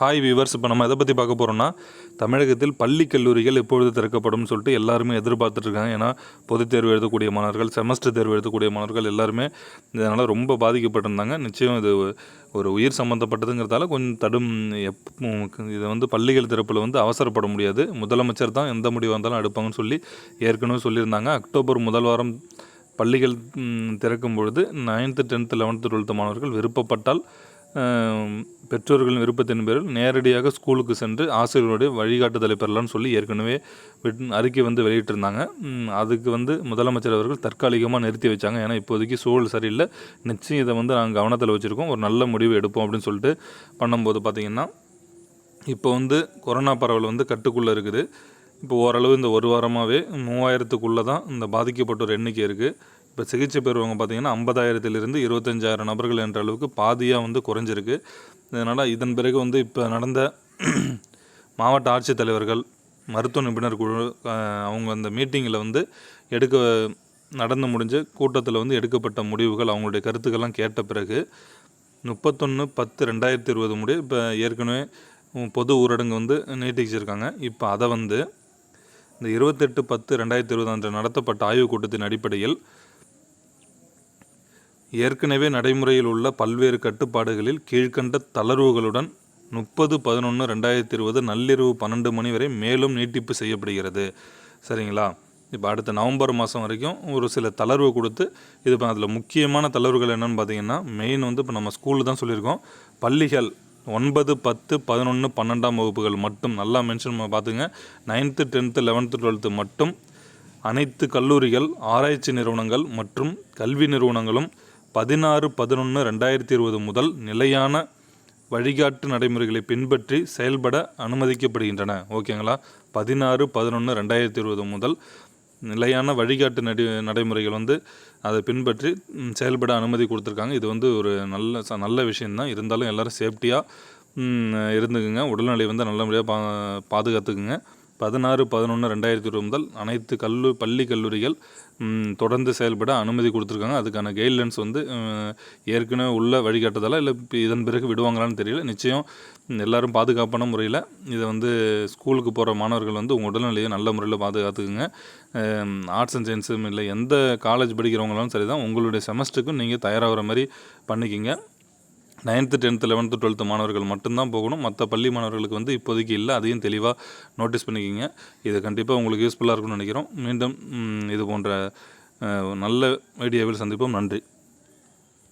Hi viewers இப்போ நம்ம எதை பற்றி பார்க்க போகிறோம்னா தமிழகத்தில் பள்ளி கல்லூரிகள் எப்பொழுது திறக்கப்படும் சொல்லிட்டு எல்லாருமே எதிர்பார்த்துட்ருக்காங்க ஏன்னா பொதுத் தேர்வு எழுதக்கூடிய மாணவர்கள் செமஸ்டர் தேர்வு எழுதக்கூடிய மாணவர்கள் எல்லாருமே இதனால் ரொம்ப பாதிக்கப்பட்டிருந்தாங்க. நிச்சயம் இது ஒரு உயிர் சம்மந்தப்பட்டதுங்கிறதால கொஞ்சம் தடும் எப் இதை வந்து பள்ளிகள் திறப்பில் வந்து அவசரப்பட முடியாது. முதலமைச்சர் தான் எந்த முடிவாக இருந்தாலும் எடுப்பாங்கன்னு சொல்லி ஏற்கனவே சொல்லியிருந்தாங்க. அக்டோபர் முதல் வாரம் பள்ளிகள் திறக்கும் பொழுது நைன்த்து டென்த்து லெவன்த்து டுவெல்த்து மாணவர்கள் விருப்பப்பட்டால் பெற்றோர்களின் விருப்பத்தின் பேரில் நேரடியாக ஸ்கூலுக்கு சென்று ஆசிரியர்களுடைய வழிகாட்டுதலை பெறலாம்னு சொல்லி ஏற்கனவே விட் அறிக்கை வந்து வெளியிட்டிருந்தாங்க. அதுக்கு வந்து முதலமைச்சர் அவர்கள் தற்காலிகமாக நிறுத்தி வச்சாங்க. ஏன்னா இப்போதைக்கு சூழல் சரியில்லை. நிச்சயம் இதை வந்து நாங்கள் கவனத்தில் வச்சுருக்கோம். ஒரு நல்ல முடிவு எடுப்போம் அப்படின்னு சொல்லிட்டு பண்ணும்போது பார்த்திங்கன்னா இப்போ வந்து கொரோனா பரவல் வந்து கட்டுக்குள்ளே இருக்குது. இப்போ ஓரளவு இந்த ஒரு வாரமாகவே மூவாயிரத்துக்குள்ளே தான் இந்த பாதிக்கப்பட்டோர் எண்ணிக்கை இருக்குது இப்போ சிகிச்சை பெறுவங்க பார்த்திங்கன்னா ஐம்பதாயிரத்திலிருந்து இருபத்தஞ்சாயிரம் நபர்கள் என்ற அளவுக்கு பாதியாக வந்து குறைஞ்சிருக்கு. இதனால் இதன் பிறகு வந்து இப்போ நடந்த மாவட்ட ஆட்சித்தலைவர்கள் மருத்துவ நிபுணர் குழு அவங்க அந்த மீட்டிங்கில் வந்து எடுக்க நடந்து முடிஞ்ச கூட்டத்தில் வந்து எடுக்கப்பட்ட முடிவுகள் அவங்களுடைய கருத்துக்கள்லாம் கேட்ட பிறகு முப்பத்தொன்று பத்து ரெண்டாயிரத்தி இருபது முடி இப்போ ஏற்கனவே பொது ஊரடங்கு வந்து நீட்டிச்சிருக்காங்க. இப்போ அதை வந்து இந்த இருபத்தெட்டு பத்து ரெண்டாயிரத்தி இருபது அன்று நடத்தப்பட்ட ஆய்வுக் கூட்டத்தின் அடிப்படையில் ஏற்கனவே நடைமுறையில் உள்ள பல்வேறு கட்டுப்பாடுகளில் கீழ்க்கண்ட தளர்வுகளுடன் முப்பது பதினொன்று ரெண்டாயிரத்தி இருபது நள்ளிரவு பன்னெண்டு மணி வரை மேலும் நீட்டிப்பு செய்யப்படுகிறது. சரிங்களா? இப்போ அடுத்த நவம்பர் மாதம் வரைக்கும் ஒரு சில தளர்வு கொடுத்து இது இப்போ அதில் முக்கியமான தளர்வுகள் என்னென்னு பார்த்தீங்கன்னா மெயின் வந்து இப்போ நம்ம ஸ்கூலில் தான் சொல்லியிருக்கோம். பள்ளிகள் ஒன்பது பத்து பதினொன்று பன்னெண்டாம் வகுப்புகள் மட்டும் நல்லா மென்ஷன் பார்த்துங்க நைன்த்து டென்த்து லெவன்த்து டுவெல்த்து மட்டும் அனைத்து கல்லூரிகள் ஆராய்ச்சி நிறுவனங்கள் மற்றும் கல்வி நிறுவனங்களும் பதினாறு பதினொன்று ரெண்டாயிரத்தி இருபது முதல் நிலையான வழிகாட்டு நடைமுறைகளை பின்பற்றி செயல்பட அனுமதிக்கப்படுகின்றன. ஓகேங்களா? பதினாறு பதினொன்று ரெண்டாயிரத்தி இருபது முதல் நிலையான வழிகாட்டு நடி நடைமுறைகள் வந்து அதை பின்பற்றி செயல்பட அனுமதி கொடுத்துருக்காங்க. இது வந்து ஒரு நல்ல ச- நல்ல விஷயந்தான் இருந்தாலும் எல்லோரும் சேஃப்டியாக இருந்துக்குங்க. உடல்நிலை வந்து நல்லபடியாக பா பாதுகாத்துக்குங்க. பதினாறு பதினொன்று ரெண்டாயிரத்தி இருபது முதல் அனைத்து கல்லு பள்ளி கல்லூரிகள் தொடர்ந்து செயல்பட அனுமதி கொடுத்துருக்காங்க. அதுக்கான கைட்லைன்ஸ் வந்து ஏற்கனவே உள்ள வழிகாட்டுதலா இல்லை இப்போ இதன் பிறகு விடுவாங்களான்னு தெரியல. நிச்சயம் எல்லோரும் எல்லாரும் பாதுகாப்பான முறையில் இதை வந்து ஸ்கூலுக்கு போகிற மாணவர்கள் வந்து உங்கள் உடல்நிலையை நல்ல முறையில் பாதுகாத்துக்குங்க. ஆர்ட்ஸ் அண்ட் சயின்ஸும் இல்லை எந்த காலேஜ் படிக்கிறவங்களாலும் சரி தான் உங்களுடைய செமஸ்டருக்கும் நீங்கள் தயாராகிற மாதிரி பண்ணிக்கிங்க. நைன்த்து டென்த்து லெவன்த்து டுவெல்த்து மாணவர்கள் மட்டும்தான் போகணும். மற்ற பள்ளி மாணவர்களுக்கு வந்து இப்போதைக்கு இல்லை அதையும் தெளிவாக நோட்டீஸ் பண்ணிக்கிங்க. இது கண்டிப்பாக உங்களுக்கு யூஸ்ஃபுல்லாக இருக்கும்னு நினைக்கிறோம். மீண்டும் இது போன்ற நல்ல வீடியோவில் சந்திப்போம். நன்றி.